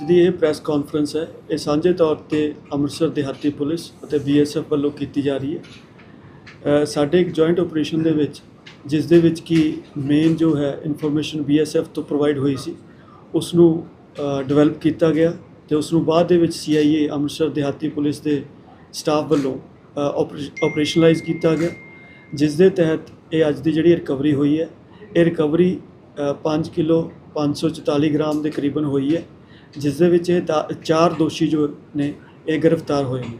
ਜਿਹਦੀ ਇਹ press conference ਹੈ, ਇਹ ਸਾਂਝੇ ਤੌਰ ਤੇ ਅੰਮ੍ਰਿਤਸਰ ਦਿਹਾਤੀ ਪੁਲਿਸ ਅਤੇ ਬੀਐਸਐਫ ਵੱਲੋਂ ਕੀਤੀ ਜਾ ਰਹੀ ਹੈ। ਸਾਡੇ ਇੱਕ ਜੁਆਇੰਟ ਆਪਰੇਸ਼ਨ ਦੇ ਵਿੱਚ, ਜਿਸ ਦੇ ਵਿੱਚ ਕੀ ਮੇਨ ਜੋ ਹੈ ਇਨਫੋਰਮੇਸ਼ਨ ਬੀਐਸਐਫ ਤੋਂ ਪ੍ਰੋਵਾਈਡ ਹੋਈ ਸੀ ਉਸ ਨੂੰ ਡਿਵੈਲਪ ਕੀਤਾ ਗਿਆ ਤੇ ਉਸ ਨੂੰ ਬਾਅਦ ਦੇ ਵਿੱਚ ਸੀਆਈਏ ਅੰਮ੍ਰਿਤਸਰ ਦਿਹਾਤੀ ਪੁਲਿਸ ਦੇ ਸਟਾਫ ਵੱਲੋਂ ਆਪਰੇਸ਼ਨਲਾਈਜ਼ ਕੀਤਾ ਗਿਆ, ਜਿਸ ਦੇ ਤਹਿਤ ਇਹ ਅੱਜ ਦੀ ਜਿਹੜੀ ਰਿਕਵਰੀ ਹੋਈ ਹੈ, ਇਹ ਰਿਕਵਰੀ 5 ਕਿਲੋ 544 ਗ੍ਰਾਮ ਦੇ ਕਰੀਬਨ ਹੋਈ ਹੈ। ਜਿਸ ਦੇ ਵਿੱਚ ਇਹ ਦਾ- ਚਾਰ ਦੋਸ਼ੀ ਜੋ ਨੇ ਇਹ ਗ੍ਰਿਫਤਾਰ ਹੋਏ ਨੇ।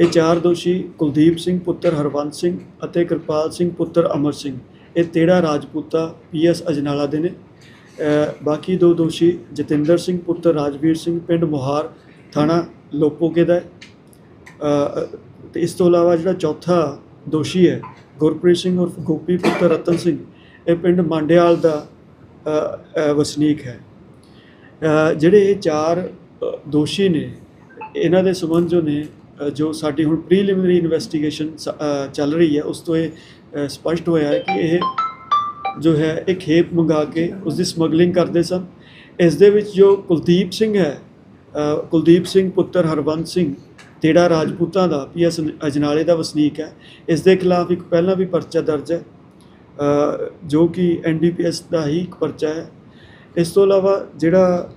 ਇਹ ਚਾਰ ਦੋਸ਼ੀ ਕੁਲਦੀਪ ਸਿੰਘ ਪੁੱਤਰ ਹਰਵੰਤ ਸਿੰਘ ਅਤੇ ਕਿਰਪਾਲ ਸਿੰਘ ਪੁੱਤਰ ਅਮਰ ਸਿੰਘ। ਇਹ ਤੇੜਾ ਰਾਜਪੂਤਾ ਪੀਐਸ ਅਜਨਾਲਾ ਦੇ ਨੇ। ਅ, ਬਾਕੀ ਦੋ ਦੋਸ਼ੀ ਜਤਿੰਦਰ ਸਿੰਘ ਪੁੱਤਰ ਰਾਜਵੀਰ ਸਿੰਘ ਪਿੰਡ ਮੋਹਾਰ ਥਾਣਾ ਲੋਪੋਕੇ ਦਾ ਹੈ। ਅ, ਤੇ ਇਸ ਤੋਂ ਇਲਾਵਾ ਜਿਹੜਾ ਚੌਥਾ ਦੋਸ਼ੀ ਹੈ ਗੁਰਪ੍ਰੀਤ ਸਿੰਘ ਉਰਫ ਗੋਪੀ ਪੁੱਤਰ ਰਤਨ ਸਿੰਘ ਇਹ ਪਿੰਡ ਮਾਂਡਿਆਲ ਦਾ ਅ, ਅ, ਵਸਨੀਕ ਹੈ। ਜਿਹੜੇ ਇਹ ਚਾਰ ਦੋਸ਼ੀ ਨੇ ਇਹਨਾਂ ਦੇ ਸੰਬੰਧ ਜੋ ਨੇ ਜੋ ਸਾਡੀ ਹੁਣ ਪ੍ਰੀਲਿਮਿਨਰੀ ਇਨਵੈਸਟੀਗੇਸ਼ਨ ਚੱਲ ਰਹੀ ਹੈ ਉਸ ਤੋਂ ਇਹ ਅ, ਸਪਸ਼ਟ ਹੋਇਆ ਹੈ ਕਿ ਇਹ ਜੋ ਹੈ ਇਹ ਖੇਪ ਮੰਗਾ ਕੇ ਉਸ ਦੀ ਸਮਗਲਿੰਗ ਕਰਦੇ ਸਨ। ਇਸ ਦੇ ਵਿੱਚ ਜੋ ਕੁਲਦੀਪ ਸਿੰਘ ਹੈ ਕੁਲਦੀਪ ਸਿੰਘ ਪੁੱਤਰ ਹਰਵੰਤ ਸਿੰਘ ਤੇੜਾ ਰਾਜਪੂਤਾਂ ਦਾ ਪੀਐਸ ਅਜਨਾਲੇ ਦਾ ਵਸਨੀਕ ਹੈ। ਇਸ ਦੇ ਖਿਲਾਫ ਇੱਕ ਪਹਿਲਾਂ ਵੀ ਪਰਚਾ ਦਰਜ ਹੈ ਜੋ ਕਿ ਐਨਡੀਪੀਐਸ ਦਾ ਹੀ ਇੱਕ ਪਰਚਾ ਹੈ। ਇਸ ਤੋਂ ਇਲਾਵਾ ਜਿਹੜਾ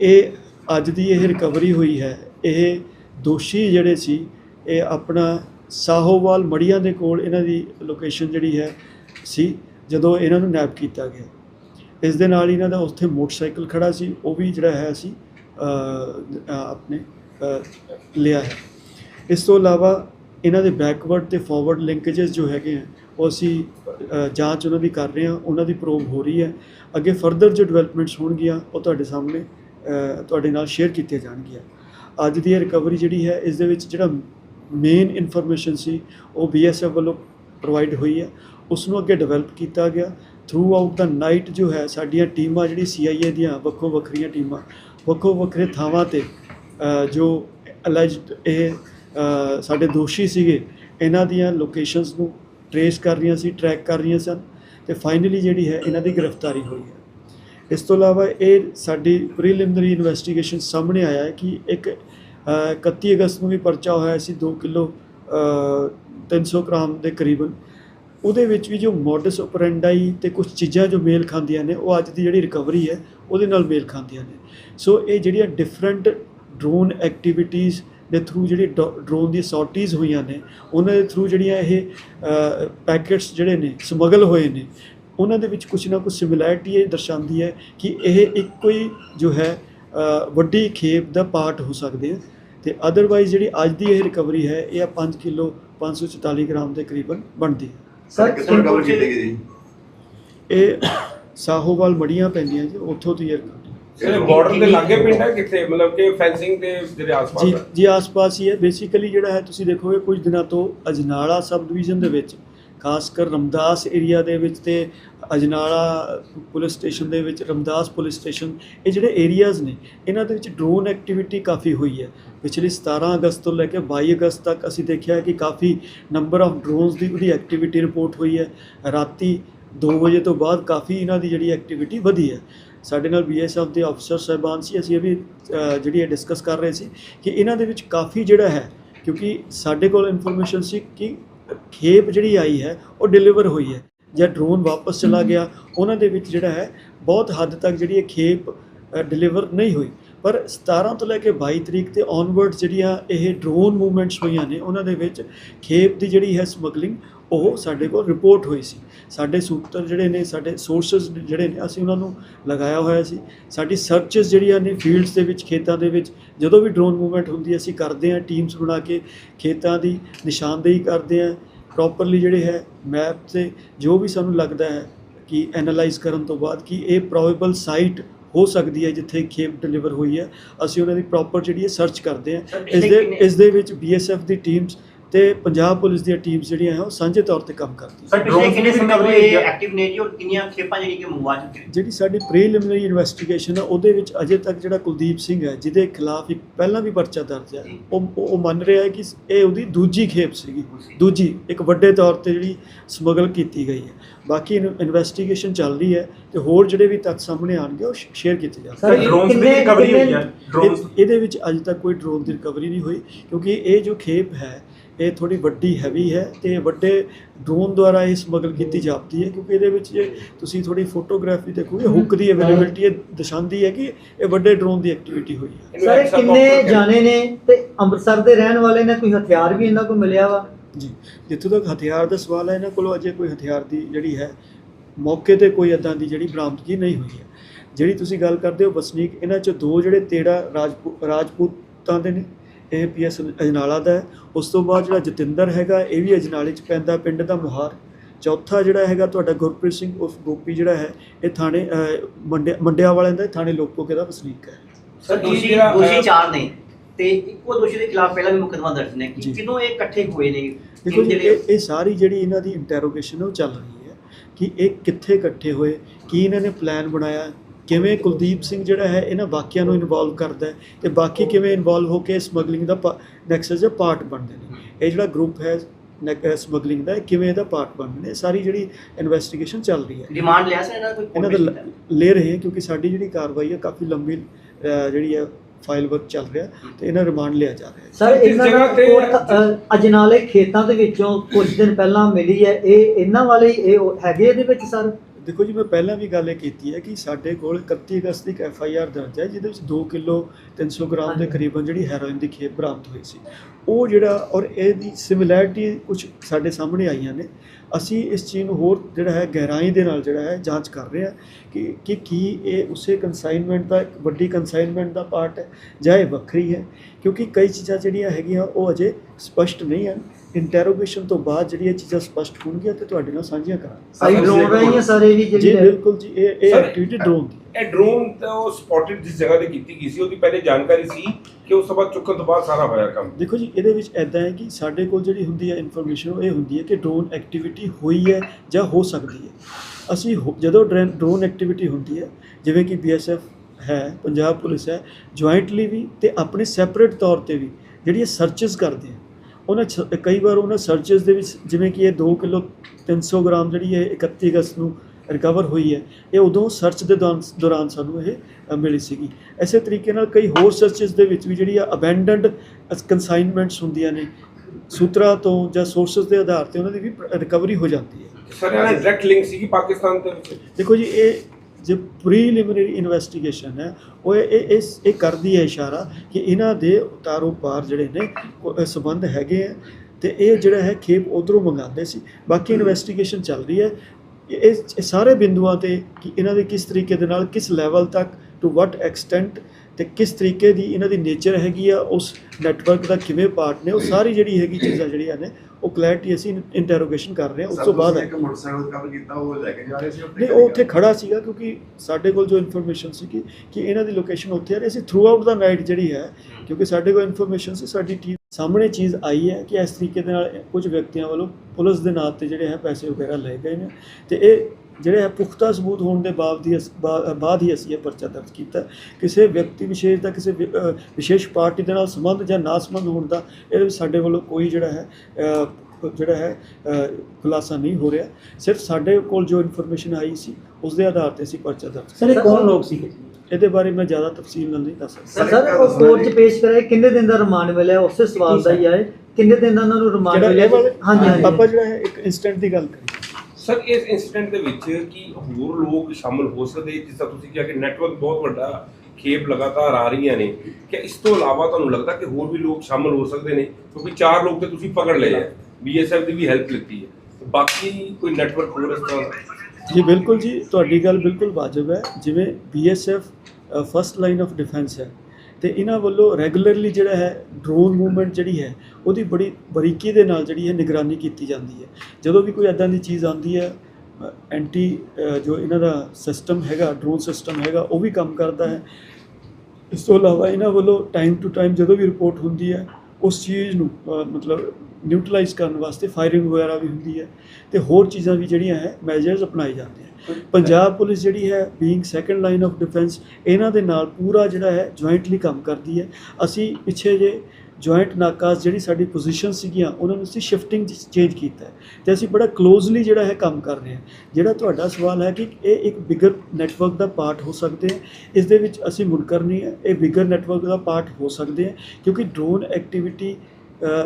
ਇਹ ਅੱਜ ਦੀ ਇਹ ਰਿਕਵਰੀ ਹੋਈ ਹੈ, ਇਹ ਦੋਸ਼ੀ ਜਿਹੜੇ ਸੀ, ਇਹ ਆਪਣਾ ਸਾਹੋਵਾਲ ਮੜੀਆਂ ਦੇ ਕੋਲ ਇਹਨਾਂ ਦੀ ਲੋਕੇਸ਼ਨ ਜਿਹੜੀ ਹੈ ਸੀ, ਜਦੋਂ ਇਹਨਾਂ ਨੂੰ ਨੈਪ ਕੀਤਾ ਗਿਆ। ਇਸ ਦੇ ਨਾਲ ਇਹਨਾਂ ਦਾ ਉੱਥੇ ਮੋਟਰਸਾਈਕਲ ਖੜਾ ਸੀ, ਉਹ ਵੀ ਜਿਹੜਾ ਹੈ ਅਸੀਂ ਆਪਣੇ ਲਿਆ ਹੈ। ਇਸ ਤੋਂ ਇਲਾਵਾ ਇਹਨਾਂ ਦੇ ਬੈਕਵਰਡ ਤੇ ਫਾਰਵਰਡ ਲਿੰਕੇजेस ਜੋ ਹੈਗੇ ਆ ਉਹ ਅਸੀਂ ਜਾਂਚ ਉਹਨਾਂ ਦੀ ਕਰ ਰਹੇ ਹਾਂ, ਉਹਨਾਂ ਦੀ ਪ੍ਰੋਬ ਹੋ ਰਹੀ ਹੈ। ਅੱਗੇ ਫਰਦਰ ਜੋ ਡਿਵੈਲਪਮੈਂਟਸ ਹੋਣਗੀਆਂ, ਉਹ ਤੁਹਾਡੇ ਸਾਹਮਣੇ ਤੁਹਾਡੇ ਨਾਲ ਸ਼ੇਅਰ ਕੀਤੀਆਂ ਜਾਣਗੀਆਂ। ਅੱਜ ਦੀ ਇਹ ਰਿਕਵਰੀ ਜਿਹੜੀ ਹੈ, ਇਸ ਦੇ ਵਿੱਚ ਜਿਹੜਾ ਮੇਨ ਇਨਫੋਰਮੇਸ਼ਨ ਸੀ, ਉਹ ਬੀਐਸਐਫ ਵੱਲੋਂ ਪ੍ਰੋਵਾਈਡ ਹੋਈ ਹੈ। ਉਸ ਨੂੰ ਅੱਗੇ ਡਿਵੈਲਪ ਕੀਤਾ ਗਿਆ। ਥਰੂ ਆਊਟ ਦਾ ਨਾਈਟ ਜੋ ਹੈ, ਸਾਡੀਆਂ ਟੀਮਾਂ ਜਿਹੜੀ ਸੀਆਈਏ ਦੀਆਂ, ਵੱਖੋ ਵੱਖਰੀਆਂ ਟੀਮਾਂ, ਵੱਖੋ ਵੱਖਰੇ ਥਾਵਾਂ ਤੇ ਜੋ ਅਲੈਜਡ ਇਹ ਸਾਡੇ ਦੋਸ਼ੀ ਸੀਗੇ, ਇਹਨਾਂ ਦੀਆਂ ਲੋਕੇਸ਼ਨਸ ਨੂੰ ਟਰੇਸ ਕਰ ਰਹੀਆਂ ਸੀ ਟਰੈਕ ਕਰ ਰਹੀਆਂ ਸਨ ਤੇ ਫਾਈਨਲੀ ਜਿਹੜੀ ਹੈ ਇਹਨਾਂ ਦੀ ਗ੍ਰਿਫਤਾਰੀ ਹੋਈ ਹੈ। ਇਸ ਤੋਂ ਇਲਾਵਾ ਇਹ ਸਾਡੀ ਪ੍ਰੀਲਿਮਿਨਰੀ ਇਨਵੈਸਟੀਗੇਸ਼ਨ ਸਾਹਮਣੇ ਆਇਆ ਹੈ ਕਿ ਇੱਕ ਅ, 31 ਅਗਸਤ ਨੂੰ ਵੀ ਪਰਚਾ ਹੋਇਆ ਸੀ 2 ਕਿਲੋ ਅ, 300 ਗ੍ਰਾਮ ਦੇ ਕਰੀਬਨ। ਉਹਦੇ ਵਿੱਚ ਵੀ ਜੋ ਮੋਡਸ ਆਪਰੈਂਡਾਈ ਤੇ ਕੁਝ ਚੀਜ਼ਾਂ ਜੋ ਮੇਲ ਖਾਂਦੀਆਂ ਨੇ ਉਹ ਅੱਜ ਦੀ ਜਿਹੜੀ ਰਿਕਵਰੀ ਹੈ ਉਹਦੇ ਨਾਲ ਮੇਲ ਖਾਂਦੀਆਂ ਨੇ। ਸੋ ਇਹ ਜਿਹੜੀਆਂ ਡਿਫਰੈਂਟ ਡਰੋਨ ਐਕਟੀਵਿਟੀਜ਼ ਦੇ ਥਰੂ ਜਿਹੜੀ ਡਰੋਨ ਦੀ ਸੌਰਟੀਜ਼ ਹੋਈਆਂ ਨੇ ਉਹਨਾਂ ਦੇ ਥਰੂ ਜਿਹੜੀਆਂ ਇਹ ਪੈਕੇਟਸ ਜਿਹੜੇ ਨੇ ਸਮਗਲ ਹੋਏ ਨੇ ਉਹਨਾਂ ਦੇ ਵਿੱਚ ਕੁਝ ਨਾ ਕੁਝ ਸਿਮਿਲੈਰਿਟੀ ਇਹ ਦਰਸਾਉਂਦੀ ਹੈ ਕਿ ਇਹ ਇੱਕੋ ਹੀ ਜੋ ਹੈ ਵੱਡੀ ਖੇਪ ਦਾ ਪਾਰਟ ਹੋ ਸਕਦੇ ਆ। ਤੇ ਅਦਰਵਾਈਜ਼ ਜਿਹੜੀ ਅੱਜ ਦੀ ਇਹ ਰਿਕਵਰੀ ਹੈ ਇਹ 5 ਕਿਲੋ 544 ਗ੍ਰਾਮ ਦੇ ਕਰੀਬਨ ਬਣਦੀ ਹੈ। ਸਰ ਕਿੱਥੋਂ ਰਿਕਵਰ ਕੀਤੀ ਗਈ ਜੀ? ਇਹ ਸਾਹੋਵਾਲ ਮੜੀਆਂ ਪੈਂਦੀਆਂ ਜੀ ਉੱਥੋਂ ਦੀ ਇਹ recovery। ਸਰ ਬਾਰਡਰ ਦੇ ਲਾਗੇ ਪਿੰਡ ਹੈ ਕਿੱਥੇ? ਮਤਲਬ ਕਿ ਫੈਂਸਿੰਗ ਦੇ ਜਿਹੜੇ ਆਸ-ਪਾਸ ਜੀ ਹੈ? ਜੀ ਆਸ-ਪਾਸ ਹੀ ਹੈ। ਬੇਸਿਕਲੀ ਜਿਹੜਾ ਹੈ ਤੁਸੀਂ ਦੇਖੋਗੇ ਕੁਝ ਦਿਨਾਂ ਤੋਂ ਅਜਨਾਲਾ ਸਬ ਡਿਵੀਜ਼ਨ ਦੇ ਵਿੱਚ ਖਾਸ ਕਰ ਰਮਦਾਸ ਏਰੀਆ ਦੇ ਵਿੱਚ ਤੇ ਅਜਨਾਲਾ ਪੁਲਿਸ ਸਟੇਸ਼ਨ ਦੇ ਵਿੱਚ ਰਮਦਾਸ ਪੁਲਿਸ ਸਟੇਸ਼ਨ ਇਹ ਜਿਹੜੇ ਏਰੀਆਜ਼ ਨੇ ਇਹਨਾਂ ਦੇ ਵਿੱਚ ਡਰੋਨ ਐਕਟੀਵਿਟੀ ਕਾਫੀ ਹੋਈ ਹੈ। ਪਿਛਲੇ 17 ਅਗਸਤ ਤੋਂ ਲੈ ਕੇ 22 ਅਗਸਤ ਤੱਕ ਅਸੀਂ ਦੇਖਿਆ ਹੈ ਕਿ ਕਾਫੀ ਨੰਬਰ ਆਫ ਡਰੋਨਸ ਦੀ ਉਹਦੀ ਐਕਟੀਵਿਟੀ ਰਿਪੋਰਟ ਹੋਈ ਹੈ। ਰਾਤੀ 2 ਵਜੇ ਤੋਂ ਬਾਅਦ ਕਾਫੀ ਇਹਨਾਂ ਦੀ ਜਿਹੜੀ ਐਕਟੀਵਿਟੀ ਵਧੀ ਹੈ। ਸਾਡੇ ਨਾਲ ਬੀਐਸਐਫ ਦੇ ਅਫਸਰ ਸਾਹਿਬਾਨ ਸੀ ਅਸੀਂ ਇਹ ਵੀ ਜਿਹੜੀ ਇਹ ਡਿਸਕਸ ਕਰ ਰਹੇ ਸੀ ਕਿ ਇਹਨਾਂ ਦੇ ਵਿੱਚ ਕਾਫੀ ਜਿਹੜਾ ਹੈ ਕਿਉਂਕਿ ਸਾਡੇ ਕੋਲ ਇਨਫੋਰਮੇਸ਼ਨ ਸੀ ਕਿ ਖੇਪ ਜਿਹੜੀ ਆਈ ਹੈ ਉਹ ਡਿਲੀਵਰ ਹੋਈ ਹੈ। ਜਾਂ ਡਰੋਨ ਵਾਪਸ ਚਲਾ ਗਿਆ। ਉਹਨਾਂ ਦੇ ਵਿੱਚ ਜਿਹੜਾ ਹੈ ਬਹੁਤ ਹੱਦ ਤੱਕ ਜਿਹੜੀ ਇਹ ਖੇਪ ਡਿਲੀਵਰ ਨਹੀਂ ਹੋਈ। ਪਰ 17 ਤੋਂ ਲੈ ਕੇ 22 ਤਰੀਕ ਤੇ ਔਨਵਰਡ ਜਿਹੜੀਆਂ ਇਹ ਡਰੋਨ ਮੂਵਮੈਂਟਸ ਹੋਈਆਂ ਨੇ ਉਹਨਾਂ ਦੇ ਵਿੱਚ ਖੇਪ ਦੀ ਜਿਹੜੀ ਹੈ ਸਮਗਲਿੰਗ ਉਹ ਸਾਡੇ ਕੋਲ ਰਿਪੋਰਟ ਹੋਈ ਸੀ। ਸਾਡੇ ਸੂਤਰ ਜਿਹੜੇ ਨੇ ਸਾਡੇ ਸੋਰਸਸ ਜਿਹੜੇ ਨੇ ਅਸੀਂ ਉਹਨਾਂ ਨੂੰ ਲਗਾਇਆ ਹੋਇਆ ਸੀ। ਸਾਡੀ ਸਰਚਸ ਜਿਹੜੀਆਂ ਨੇ ਫੀਲਡਸ ਦੇ ਵਿੱਚ ਖੇਤਾਂ ਦੇ ਵਿੱਚ ਜਦੋਂ ਵੀ ਡਰੋਨ ਮੂਵਮੈਂਟ ਹੁੰਦੀ ਅਸੀਂ ਕਰਦੇ ਹਾਂ ਟੀਮਸ ਬਣਾ ਕੇ ਖੇਤਾਂ ਦੀ ਨਿਸ਼ਾਨਦੇਹੀ ਕਰਦੇ ਹਾਂ ਪ੍ਰੋਪਰਲੀ ਜਿਹੜੇ ਹੈ ਮੈਪ ਤੇ ਜੋ ਵੀ ਸਾਨੂੰ ਲੱਗਦਾ ਹੈ ਕਿ ਐਨਾਲਾਈਜ਼ ਕਰਨ ਤੋਂ ਬਾਅਦ ਕਿ ਇਹ ਪ੍ਰੋਬੇਬਲ ਸਾਈਟ ਹੋ ਸਕਦੀ ਹੈ ਜਿੱਥੇ ਖੇਪ ਡਿਲੀਵਰ ਹੋਈ ਹੈ। ਅਸੀਂ ਉਹਨਾਂ ਦੀ ਪ੍ਰੋਪਰ ਜਿਹੜੀ ਹੈ ਸਰਚ ਕਰਦੇ ਹਾਂ। ਇਸ ਦੇ ਇਸ ਦੇ ਵਿੱਚ ਬੀਐਸਐਫ ਦੀ ਟੀਮਸ ਤੇ ਪੰਜਾਬ ਪੁਲਿਸ ਦੀਆਂ ਟੀਮਸ ਜਿਹੜੀਆਂ ਹੈ ਉਹ ਸਾਂਝੇ ਤੌਰ ਤੇ ਕੰਮ ਕਰਦੀਆਂ ਸਰ ਪਿਛਲੇ ਕਿੰਨੇ ਸਮੇਂ ਤੋਂ ਇਹ। ਐਕਟਿਵ ਨੇ ਜੀ ਔਰ ਕਿੰਨੀਆਂ ਖੇਪਾਂ ਜਿਹੜੀ ਕਿ ਮੰਗਵਾ ਚੁੱਕੇ ਨੇ? ਜਿਹੜੀ ਸਾਡੀ ਪ੍ਰੀਲਿਮਿਨਰੀ ਇਨਵੈਸਟੀਗੇਸ਼ਨ ਹੈ ਉਹਦੇ ਵਿੱਚ ਅਜੇ ਤੱਕ ਜਿਹੜਾ ਕੁਲਦੀਪ ਸਿੰਘ ਹੈ ਜਿਹਦੇ ਖਿਲਾਫ ਇੱਕ ਪਹਿਲਾਂ ਵੀ ਪਰਚਾ ਦਰਜ ਹੈ। ਉਹ ਉਹ ਮੰਨ ਰਿਹਾ ਹੈ ਕਿ ਇਹ ਉਹਦੀ ਦੂਜੀ ਖੇਪ ਸੀਗੀ। ਦੂਜੀ। ਇੱਕ ਵੱਡੇ ਤੌਰ ਤੇ ਜਿਹੜੀ ਸਮਗਲ ਕੀਤੀ ਗਈ ਹੈ ਬਾਕੀ ਇਨਵੈਸਟੀਗੇਸ਼ਨ ਚੱਲ ਰਹੀ ਹੈ ਤੇ ਹੋਰ ਜਿਹੜੇ ਵੀ ਤੱਥ ਸਾਹਮਣੇ ਆਣਗੇ ਉਹ ਸ਼ੇਅਰ ਕੀਤੇ ਜਾਣਗੇ ਸਰ ਡਰੋਨਸ ਦੀ ਰਿਕਵਰੀ ਹੋਈ ਹੈ? ਡਰੋਨਸ ਇਹ- ਇਹਦੇ ਵਿੱਚ ਅਜੇ ਤੱਕ ਕੋਈ ਡਰੋਨ ਦੀ ਰਿਕਵਰੀ ਨਹੀਂ ਹੋਈ ਕਿਉਂਕਿ ਇਹ ਜੋ ਖੇਪ ਹੈ ਇਹ ਥੋੜੀ ਵੱਡੀ ਹੈਵੀ ਹੈ ਤੇ ਵੱਡੇ ਡਰੋਨ ਦੁਆਰਾ ਇਹ ਸਮਗਲ ਕੀਤੀ ਜਾਂਦੀ ਹੈ ਕਿਉਂਕਿ ਇਹਦੇ ਵਿੱਚ ਜੇ ਤੁਸੀਂ ਥੋੜੀ ਫੋਟੋਗ੍ਰਾਫੀ ਦੇਖੋਗੇ ਹੁੱਕ ਦੀ ਅਵੇਲੇਬਿਲਟੀ ਇਹ ਦਰਸਾਉਂਦੀ ਹੈ ਕਿ ਇਹ ਵੱਡੇ ਡਰੋਨ ਦੀ ਐਕਟੀਵਿਟੀ ਹੋਈ ਹੈ। ਸਰ ਕਿੰਨੇ ਜਾਣੇ ਨੇ ਤੇ ਅੰਮ੍ਰਿਤਸਰ ਦੇ ਰਹਿਣ ਵਾਲੇ ਨੇ? ਕੋਈ ਹਥਿਆਰ ਵੀ ਇਹਨਾਂ ਕੋਲ ਮਿਲਿਆ ਵਾ? ਜੀ, ਜਿੱਥੋਂ ਤੱਕ ਹਥਿਆਰ ਦਾ ਸਵਾਲ ਹੈ, ਇਹਨਾਂ ਕੋਲੋਂ ਅਜੇ ਕੋਈ ਹਥਿਆਰ ਦੀ ਜਿਹੜੀ ਹੈ, ਮੌਕੇ ਤੇ ਕੋਈ ਇਦਾਂ ਦੀ ਜਿਹੜੀ ਬਰਾਮਦਗੀ ਨਹੀਂ ਹੋਈ ਹੈ। ਜਿਹੜੀ ਤੁਸੀਂ ਗੱਲ ਕਰਦੇ ਹੋ, ਵਸਨੀਕ, ਇਹਨਾਂ ਚ ਦੋ ਜਿਹੜੇ ਤੇੜਾ ਰਾਜਪੂਤ ਰਾਜਪੂਤਾਂ ਦੇ ਨੇ, ਇਹ ਪੀਐਸ ਅਜਨਾਲਾ ਦਾ ਹੈ। ਉਸ ਤੋਂ ਬਾਅਦ ਜਿਹੜਾ ਜਤਿੰਦਰ ਹੈਗਾ, ਇਹ ਵੀ ਅਜਨਾਲੇ ਚ ਪੈਂਦਾ, ਪਿੰਡ ਦਾ ਮੁਹਾਰ। ਚੌਥਾ ਜਿਹੜਾ ਹੈਗਾ, ਤੁਹਾਡਾ ਗੁਰਪ੍ਰੀਤ ਸਿੰਘ ਉਸ ਗੋਪੀ ਜਿਹੜਾ ਹੈ, ਇਹ ਥਾਣੇ ਮੰਡਿਆ ਮੰਡਿਆ ਵਾਲਿਆਂ ਦਾ ਥਾਣੇ ਲੋਕਪੋਕੇ ਦਾ ਵਸਨੀਕ ਹੈ? ਸਰ ਦੋਸ਼ੀ ਦੋਸ਼ੀ ਚਾਰ ਨੇ। ਤੇ ਇੱਕੋ ਦੋਸ਼ੀ ਦੇ ਖਿਲਾਫ ਪਹਿਲਾਂ ਵੀ ਮੁਕੱਦਮਾ ਦਰਜ ਨੇ ਜੀ। ਕਿਦੋਂ ਇਹ ਇਕੱਠੇ ਹੋਏ ਨੇ ਦੇਖੋ ਇਹ ਸਾਰੀ ਜਿਹੜੀ ਇਹਨਾਂ ਦੀ ਇੰਟਰੋਗੇਸ਼ਨ ਉਹ ਚੱਲ ਰਹੀ ਹੈ ਕਿ ਇਹ ਕਿੱਥੇ ਇਕੱਠੇ ਹੋਏ ਕੀ ਇਹਨਾਂ ਨੇ ਪਲਾਨ ਬਣਾਇਆ ਕਿਵੇਂ ਕੁਲਦੀਪ ਸਿੰਘ ਜਿਹੜਾ ਹੈ ਇਹਨਾਂ ਬਾਕੀਆਂ ਨੂੰ ਇਨਵੋਲਵ ਕਰਦਾ ਹੈ ਤੇ ਬਾਕੀ ਕਿਵੇਂ ਇਨਵੋਲਵ ਹੋ ਕੇ ਸਮਗਲਿੰਗ ਦਾ ਨੈਕਸਸ ਦਾ ਪਾਰਟ ਬਣਦੇ ਨੇ ਇਹ ਜਿਹੜਾ ਗਰੁੱਪ ਹੈ ਸਮਗਲਿੰਗ ਦਾ ਕਿਵੇਂ ਇਹਦਾ ਪਾਰਟ ਬਣਦੇ ਨੇ ਸਾਰੀ ਜਿਹੜੀ ਇਨਵੈਸਟੀਗੇਸ਼ਨ ਚੱਲ ਰਹੀ ਹੈ ਡਿਮਾਂਡ ਲਿਆ ਸਰ ਇਹਨਾਂ ਕੋਈ ਇਹਨਾਂ ਦਾ ਲ- ਰਹੇ ਕਿਉਂਕਿ ਸਾਡੀ ਜਿਹੜੀ ਕਾਰਵਾਈ ਹੈ ਕਾਫੀ ਲੰਬੀ ਜਿਹੜੀ ਹੈ ਫਾਈਲ ਵਰਕ ਚੱਲ ਰਿਹਾ ਤੇ ਇਹਨਾਂ ਰਿਮਾਂਡ ਲਿਆ ਜਾ ਰਿਹਾ ਸਰ ਇਹਨਾਂ ਜਗ੍ਹਾ ਦਾ ਅ, ਅਜਨਾਲੇ ਖੇਤਾਂ ਦੇ ਵਿੱਚੋਂ ਕੁਝ ਦਿਨ ਪਹਿਲਾਂ ਮਿਲੀ ਹੈ। ਇਹ ਇਹਨਾਂ ਵਾਲੇ ਇਹ ਹੈਗੇ ਇਹਦੇ ਵਿੱਚ ਸਰ? ਦੇਖੋ ਜੀ ਮੈਂ ਪਹਿਲਾਂ ਵੀ ਗੱਲ ਇਹ ਕੀਤੀ ਹੈ ਕਿ ਸਾਡੇ ਕੋਲ 31 ਅਗਸਤ ਦੀ ਇੱਕ ਐਫ ਆਈ ਆਰ ਦਰਜ ਹੈ ਜਿਹਦੇ ਵਿੱਚ 2 ਕਿਲੋ 300 ਗ੍ਰਾਮ ਦੇ। ਕਰੀਬਨ ਜਿਹੜੀ ਹੈਰੋਇਨ ਦੀ ਖੇਪ ਬਰਾਮਦ ਹੋਈ ਸੀ। ਉਹ ਜਿਹੜਾ ਔਰ ਇਹਦੀ ਸਿਮਿਲੈਰਿਟੀ ਕੁਝ ਸਾਡੇ ਸਾਹਮਣੇ ਆਈਆਂ ਨੇ। ਅਸੀਂ ਇਸ ਚੀਜ਼ ਨੂੰ ਹੋਰ ਜਿਹੜਾ ਹੈ ਗਹਿਰਾਈ ਦੇ ਨਾਲ ਜਿਹੜਾ ਹੈ ਜਾਂਚ ਕਰ ਰਹੇ ਹਾਂ ਕਿ ਕਿ ਕੀ ਇਹ ਉਸੇ ਕਨਸਾਈਨਮੈਂਟ ਦਾ ਇੱਕ ਵੱਡੀ ਕਨਸਾਈਨਮੈਂਟ ਦਾ ਪਾਰਟ ਹੈ ਜਾਂ ਇਹ ਵੱਖਰੀ ਹੈ ਕਿਉਂਕਿ ਕਈ ਚੀਜ਼ਾਂ ਜਿਹੜੀਆਂ ਹੈਗੀਆਂ ਉਹ ਅਜੇ ਸਪਸ਼ਟ ਨਹੀਂ ਹਨ। ਇੰਟਰੋਗੇਸ਼ਨ ਤੋਂ ਬਾਅਦ ਜਿਹੜੀਆਂ ਚੀਜ਼ਾਂ ਸਪਸ਼ਟ ਹੋਣਗੀਆਂ ਤੇ ਤੁਹਾਡੇ ਨਾਲ ਸਾਂਝੀਆਂ ਕਰਾਂਗੇ। ਸਾਈ ਡਰੋਨ ਰਹੀ ਹੈ ਸਰ ਇਹ ਵੀ ਜੀ ਜਿਹੜੀ ਬਿਲਕੁਲ ਜੀ ਇਹ ਇਹ ਐਕਟੀਵਿਟੀ ਡਰੋਨ ਦੀ। ਇਹ ਡਰੋਨ ਤਾਂ ਉਹ ਸਪੌਟਡ ਜਿਸ ਜਗ੍ਹਾ ਤੇ ਕੀਤੀ ਗਈ ਸੀ, ਉਹਦੀ ਪਹਿਲੇ ਜਾਣਕਾਰੀ ਸੀ ਕਿ ਉਸ ਤੋਂ ਬਾਅਦ ਚੁੱਕਣ ਤੋਂ ਬਾਅਦ ਸਾਰਾ ਹੋਇਆ ਕੰਮ। ਦੇਖੋ ਜੀ, ਇਹਦੇ ਵਿੱਚ ਐਦਾਂ ਹੈ ਕਿ ਸਾਡੇ ਕੋਲ ਜਿਹੜੀ ਹੁੰਦੀ ਹੈ ਇਨਫੋਰਮੇਸ਼ਨ ਉਹ ਇਹ ਹੁੰਦੀ ਹੈ ਕਿ ਡਰੋਨ ਐਕਟੀਵਿਟੀ ਹੋਈ ਹੈ ਜਾਂ ਹੋ ਸਕਦੀ ਹੈ। ਅਸੀਂ ਹੋ- ਜਦੋਂ ਡਰੋਨ ਐਕਟੀਵਿਟੀ ਹੁੰਦੀ ਹੈ, ਜਿਵੇਂ ਕਿ ਬੀਐਸਐਫ ਹੈ, ਪੰਜਾਬ ਪੁਲਿਸ ਹੈ ਜੁਆਇੰਟਲੀ ਵੀ ਤੇ ਆਪਣੇ ਸੈਪਰੇਟ ਤੌਰ ਤੇ ਵੀ ਜਿਹੜੀਆਂ ਸਰਚਸ ਕਰਦੇ ਆ, ਉਹਨਾਂ 'ਚ, ਕਈ ਵਾਰ ਉਹਨਾਂ ਸਰਚਸ ਦੇ ਵਿੱਚ ਜਿਵੇਂ ਕਿ ਇਹ 2 ਕਿਲੋ 300 ਗ੍ਰਾਮ ਜਿਹੜੀ ਹੈ 31 ਅਗਸਤ ਨੂੰ ਰਿਕਵਰ ਹੋਈ ਹੈ। ਇਹ ਉਦੋਂ ਸਰਚ ਦੇ ਦੌਰਾਨ ਸਾਨੂੰ ਇਹ ਮਿਲੀ ਸੀਗੀ। ਐਸੇ ਤਰੀਕੇ ਨਾਲ ਕਈ ਹੋਰ ਸਰਚਸ ਦੇ ਵਿੱਚ ਵੀ ਜਿਹੜੀ ਆ ਅਬੈਂਡਨਡ ਕਨਸਾਈਨਮੈਂਟਸ ਹੁੰਦੀਆਂ ਨੇ ਸੂਤਰਾਂ ਤੋਂ ਜਾਂ ਸੋਰਸਸ ਦੇ ਆਧਾਰ ਤੇ ਉਹਨਾਂ ਦੀ ਵੀ ਰਿਕਵਰੀ ਹੋ ਜਾਂਦੀ ਹੈ। ਸਰ ਇਹਨਾਂ ਡਾਇਰੈਕਟ ਲਿੰਕ ਸੀ ਕਿ ਪਾਕਿਸਤਾਨ ਦੇ ਵਿੱਚ? ਦੇਖੋ ਜੀ ਇਹ ਜੇ ਪ੍ਰੀਲਿਮਿਨਰੀ ਇਨਵੈਸਟੀਗੇਸ਼ਨ ਹੈ ਉਹ ਇਹ ਇਸ ਇਹ ਕਰਦੀ ਹੈ ਇਸ਼ਾਰਾ ਕਿ ਇਹਨਾਂ ਦੇ ਉਤਾਰੋ ਪਾਰ ਜਿਹੜੇ ਨੇ ਉਹ ਸਬੰਧ ਹੈਗੇ ਆ ਤੇ ਇਹ ਜਿਹੜਾ ਹੈ ਖੇਪ ਉਧਰੋਂ ਮੰਗਾਉਂਦੇ ਸੀ। ਬਾਕੀ ਇਨਵੈਸਟੀਗੇਸ਼ਨ ਚੱਲ ਰਹੀ ਹੈ। ਇਹ ਇਹ ਸਾਰੇ ਬਿੰਦੂਆਂ ਤੇ ਕਿ ਇਹਨਾਂ ਦੇ ਕਿਸ ਤਰੀਕੇ ਦੇ ਨਾਲ ਕਿਸ ਲੈਵਲ ਤੱਕ ਟੂ ਵਾਟ ਐਕਸਟੈਂਟ ਤੇ ਕਿਸ ਤਰੀਕੇ ਦੀ ਇਹਨਾਂ ਦੀ ਨੇਚਰ ਹੈਗੀ ਆ ਉਸ ਨੈਟਵਰਕ ਦਾ ਕਿਵੇਂ ਪਾਰਟ ਨੇ ਉਹ ਸਾਰੀ ਜਿਹੜੀ ਹੈਗੀ ਚੀਜ਼ਾਂ ਜਿਹੜੀਆਂ ਨੇ ਉਹ ਕਲੈਰਿਟੀ ਅਸੀਂ ਇੰਟਰੋਗੇਸ਼ਨ ਕਰ ਰਹੇ ਹਾਂ ਉਸ ਤੋਂ ਬਾਅਦ ਹੈ ਇੱਕ ਮੋਟਰਸਾਈਕਲ ਕਵਰ ਕੀਤਾ ਉਹ ਲੈ ਕੇ ਜਾ ਰਹੇ ਸੀ ਨਹੀਂ ਉਹ ਉੱਥੇ ਖੜਾ ਸੀਗਾ ਕਿਉਂਕਿ ਸਾਡੇ ਕੋਲ ਜੋ ਇਨਫੋਰਮੇਸ਼ਨ ਸੀ ਕਿ ਕਿ ਇਹਨਾਂ ਦੀ ਲੋਕੇਸ਼ਨ ਉੱਥੇ ਆ ਰਹੀ ਅਸੀਂ ਥਰੂ ਆਊਟ ਦਾ ਨਾਈਟ ਜਿਹੜੀ ਹੈ ਕਿਉਂਕਿ ਸਾਡੇ ਕੋਲ ਇਨਫੋਰਮੇਸ਼ਨ ਸੀ ਸਾਡੀ ਟੀਮ ਸਾਹਮਣੇ ਚੀਜ਼ ਆਈ ਹੈ ਕਿ ਇਸ ਤਰੀਕੇ ਦੇ ਨਾਲ ਕੁਝ ਵਿਅਕਤੀਆਂ ਵੱਲੋਂ ਪੁਲਿਸ ਦੇ ਨਾਂ ਤੇ ਜਿਹੜੇ ਹੈ ਪੈਸੇ ਵਗੈਰਾ ਲਏ ਗਏ ਨੇ ਤੇ ਇਹ ਜਿਹੜੇ ਹੈ ਪੁਖਤਾ ਸਬੂਤ ਹੋਣ ਦੇ ਬਾਅਦ ਹੀ ਅਸ- ਬਾਅਦ ਹੀ ਅਸੀਂ ਇਹ ਪਰਚਾ ਦਰਜ ਕੀਤਾ। ਕਿਸੇ ਵਿਅਕਤੀ ਵਿਸ਼ੇਸ਼ ਦਾ, ਕਿਸੇ ਵਿ- ਵਿਸ਼ੇਸ਼ ਪਾਰਟੀ ਦੇ ਨਾਲ ਸੰਬੰਧ ਜਾਂ ਨਾ ਸੰਬੰਧ ਹੋਣ ਦਾ ਇਹਦੇ ਵਿੱਚ ਸਾਡੇ ਵੱਲੋਂ ਕੋਈ ਜਿਹੜਾ ਹੈ ਜਿਹੜਾ ਹੈ ਖੁਲਾਸਾ ਨਹੀਂ ਹੋ ਰਿਹਾ। ਸਿਰਫ ਸਾਡੇ ਕੋਲ ਜੋ ਇਨਫੋਰਮੇਸ਼ਨ ਆਈ ਸੀ, ਉਸ ਦੇ ਆਧਾਰ ਤੇ ਅਸੀਂ ਪਰਚਾ ਦਰਜ ਸਰ ਕੌਣ ਲੋਕ ਸੀਗੇ? ਇਹਦੇ ਬਾਰੇ ਮੈਂ ਜ਼ਿਆਦਾ ਤਫਸੀਲ ਨਾਲ ਨਹੀਂ ਦੱਸ ਸਕਦਾ। ਸਰ ਉਹ ਕੋਰਟ 'ਚ ਪੇਸ਼ ਕਰਾਏ ਕਿੰਨੇ ਦਿਨ ਦਾ ਰਿਮਾਂਡ ਮਿਲਿਆ? ਉਸੇ ਸਵਾਲ ਦਾ ਹੀ ਆਏ ਕਿੰਨੇ ਦਿਨ ਦਾ ਉਹਨਾਂ ਨੂੰ ਰਿਮਾਂਡ ਮਿਲਿਆ? ਹਾਂਜੀ ਹਾਂਜੀ। ਆਪਾਂ ਜਿਹੜਾ ਹੈ ਇੱਕ ਇਨਸਟੈਂਟ ਦੀ ਗੱਲ ਕਰੀਏ। ਸਰ ਇਸ ਇਨਸੀਡੈਂਟ ਦੇ ਵਿੱਚ ਕੀ ਹੋਰ ਲੋਕ ਸ਼ਾਮਲ ਹੋ ਸਕਦੇ? ਜਿਸ ਤਰ੍ਹਾਂ ਤੁਸੀਂ ਕਿਹਾ ਕਿ ਨੈਟਵਰਕ ਬਹੁਤ ਵੱਡਾ ਖੇਪ ਲਗਾਤਾਰ ਆ ਰਹੀਆਂ ਨੇ। ਕਿ ਇਸ ਤੋਂ ਇਲਾਵਾ ਤੁਹਾਨੂੰ ਲੱਗਦਾ ਕਿ ਹੋਰ ਵੀ ਲੋਕ ਸ਼ਾਮਲ ਹੋ ਸਕਦੇ ਨੇ? ਕਿਉਂਕਿ ਚਾਰ ਲੋਕ ਤੇ ਤੁਸੀਂ ਪਕੜ ਲਏ ਆ। ਬੀਐਸਐਫ ਦੀ ਵੀ ਹੈਲਪ ਲਿੱਤੀ ਹੈ। ਬਾਕੀ ਕੋਈ ਨੈਟਵਰਕ ਹੋਰ ਇਸ ਤਰ੍ਹਾਂ ਜੀ, ਬਿਲਕੁਲ ਜੀ, ਤੁਹਾਡੀ ਗੱਲ ਬਿਲਕੁਲ ਵਾਜਬ ਹੈ। ਜਿਵੇਂ BSF first line of defence ਹੈ। ਤੇ ਇਹਨਾਂ ਵੱਲੋਂ ਰੈਗੂਲਰਲੀ ਜਿਹੜਾ ਹੈ ਡਰੋਨ ਮੂਵਮੈਂਟ ਜਿਹੜੀ ਹੈ, ਉਹਦੀ ਬੜੀ ਬਰੀਕੀ ਦੇ ਨਾਲ ਜਿਹੜੀ ਹੈ, ਨਿਗਰਾਨੀ ਕੀਤੀ ਜਾਂਦੀ ਹੈ। ਜਦੋਂ ਵੀ ਕੋਈ ਐਦਾਂ ਦੀ ਚੀਜ਼ ਆਉਂਦੀ ਹੈ ਐਂਟੀ ਜੋ ਇਹਨਾਂ ਦਾ ਸਿਸਟਮ ਹੈਗਾ ਡਰੋਨ ਸਿਸਟਮ ਹੈਗਾ, ਉਹ ਵੀ ਕੰਮ ਕਰਦਾ ਹੈ। ਇਸ ਤੋਂ ਇਲਾਵਾ ਇਹਨਾਂ ਵੱਲੋਂ ਟਾਈਮ ਟੂ ਟਾਈਮ ਜਦੋਂ ਵੀ ਰਿਪੋਰਟ ਹੁੰਦੀ ਹੈ ਉਸ ਚੀਜ਼ ਨੂੰ ਮਤਲਬ ਨਿਊਟਰਲਾਈਜ਼ ਕਰਨ ਵਾਸਤੇ ਫਾਇਰਿੰਗ ਵਗੈਰਾ ਵੀ ਹੁੰਦੀ ਹੈ ਤੇ ਹੋਰ ਚੀਜ਼ਾਂ ਵੀ ਜਿਹੜੀਆਂ ਹੈ ਮੈਜਰਸ ਅਪਣਾਏ ਜਾਂਦੇ ਹੈ। ਪੰਜਾਬ ਪੁਲਿਸ ਜਿਹੜੀ ਹੈ being second line of defence ਇਹਨਾਂ ਦੇ ਨਾਲ ਪੂਰਾ ਜਿਹੜਾ ਹੈ ਜੁਆਇੰਟਲੀ ਕੰਮ ਕਰਦੀ ਹੈ। ਅਸੀਂ ਪਿੱਛੇ ਜੇ ਜੁਆਇੰਟ ਨਾਕਾਸ ਜਿਹੜੀ ਸਾਡੀ ਪੋਜੀਸ਼ਨ ਸੀਗੀਆਂ, ਉਹਨਾਂ ਨੂੰ ਅਸੀਂ ਸ਼ਿਫਟਿੰਗ ਚੇਂਜ ਕੀਤਾ ਹੈ। ਤੇ ਅਸੀਂ ਬੜਾ ਕਲੋਜ਼ਲੀ ਜਿਹੜਾ ਹੈ ਕੰਮ ਕਰ ਰਹੇ ਹਾਂ। ਜਿਹੜਾ ਤੁਹਾਡਾ ਸਵਾਲ ਹੈ ਕਿ ਇਹ ਇੱਕ ਬਿਗਰ ਨੈਟਵਰਕ ਦਾ ਪਾਰਟ ਹੋ ਸਕਦੇ ਹੈ। ਇਸ ਦੇ ਵਿੱਚ ਅਸੀਂ ਮੁਨਕਰ ਨਹੀਂ ਹੈ, ਇਹ ਬਿਗਰ ਨੈਟਵਰਕ ਦਾ ਪਾਰਟ ਹੋ ਸਕਦੇ ਹੈ, ਕਿਉਂਕਿ ਡਰੋਨ ਐਕਟੀਵਿਟੀ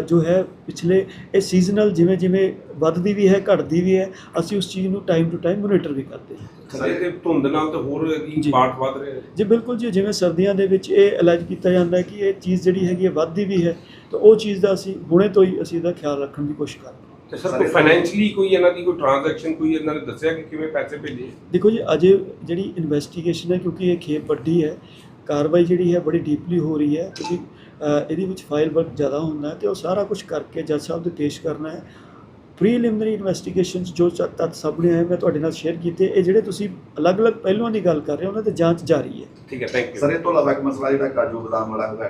ਜੋ ਹੈ ਪਿਛਲੇ ਇਹ ਸੀਜ਼ਨਲ ਜਿਵੇਂ ਜਿਵੇਂ ਵੱਧਦੀ ਵੀ ਹੈ ਘਟਦੀ ਵੀ ਹੈ ਅਸੀਂ ਉਸ ਚੀਜ਼ ਨੂੰ ਟਾਈਮ ਟੂ ਟਾਈਮ ਮੋਨੀਟਰ ਵੀ ਕਰਦੇ ਹਾਂ। ਸਰ ਤੇ ਧੁੰਦ ਨਾਲ ਤਾਂ ਹੋਰ। ਕੀ ਪਾਰਟ ਵੱਧ ਰਿਹਾ ਹੈ। ਜੀ ਬਿਲਕੁਲ ਜੀ ਜਿਵੇਂ ਸਰਦੀਆਂ ਦੇ ਵਿੱਚ ਇਹ ਅਲੈਜ ਕੀਤਾ ਜਾਂਦਾ ਹੈ ਕਿ ਇਹ ਚੀਜ਼ ਜਿਹੜੀ ਹੈਗੀ ਹੈ ਵੱਧਦੀ ਵੀ ਹੈ ਤਾਂ ਉਹ ਚੀਜ਼ ਦਾ ਅਸੀਂ ਹੁਣੇ ਤੋਂ ਹੀ ਅਸੀਂ ਇਹਦਾ ਖਿਆਲ ਰੱਖਣ ਦੀ ਕੋਸ਼ਿਸ਼ ਕਰ ਰਹੇ ਹਾਂ। ਤੇ ਸਰ ਕੋਈ ਫਾਈਨੈਂਸ਼ਲੀ ਕੋਈ ਇਹਨਾਂ ਦੀ ਕੋਈ ਟ੍ਰਾਂਜੈਕਸ਼ਨ ਕੋਈ ਇਹਨਾਂ ਨੇ ਦੱਸਿਆ ਕਿ ਕਿਵੇਂ ਪੈਸੇ ਭੇਜੇ? ਦੇਖੋ ਜੀ ਅਜੇ ਜਿਹੜੀ ਇਨਵੈਸਟੀਗੇਸ਼ਨ ਹੈ ਕਿਉਂਕਿ ਇਹ ਖੇਪ ਵੱਡੀ ਹੈ ਕਾਰਵਾਈ ਜਿਹੜੀ ਹੈ ਬੜੀ ਡੀਪਲੀ ਹੋ ਰਹੀ ਹੈ ਕਿਉਂਕਿ ਇਹਦੇ ਵਿੱਚ ਫਾਈਲ ਵਰਕ ਜ਼ਿਆਦਾ ਹੁੰਦਾ ਹੈ ਤੇ ਉਹ ਸਾਰਾ ਕੁਝ ਕਰਕੇ ਜੱਜ ਸਾਹਿਬ ਦੇ ਪੇਸ਼ ਕਰਨਾ ਹੈ। ਪ੍ਰੀਲਿਮਿਨਰੀ ਇਨਵੈਸਟੀਗੇਸ਼ਨਸ ਜੋ ਤ- ਤੱਥ ਸਾਹਮਣੇ ਆਏ ਮੈਂ ਤੁਹਾਡੇ ਨਾਲ ਸ਼ੇਅਰ ਕੀਤੇ ਇਹ ਜਿਹੜੇ ਤੁਸੀਂ ਅਲੱਗ-ਅਲੱਗ ਪਹਿਲੂਆਂ ਦੀ ਗੱਲ ਕਰ ਰਹੇ ਹੋ ਉਹਨਾਂ ਤੇ ਜਾਂਚ ਜਾਰੀ ਹੈ। ਠੀਕ ਹੈ ਥੈਂਕ ਯੂ ਸਰ ਇਹ ਤੋਂ ਇਲਾਵਾ ਇੱਕ ਮਸਲਾ ਜਿਹੜਾ ਕਾਜੂ ਬਦਾਮ ਵਾਲਾ ਹੈਗਾ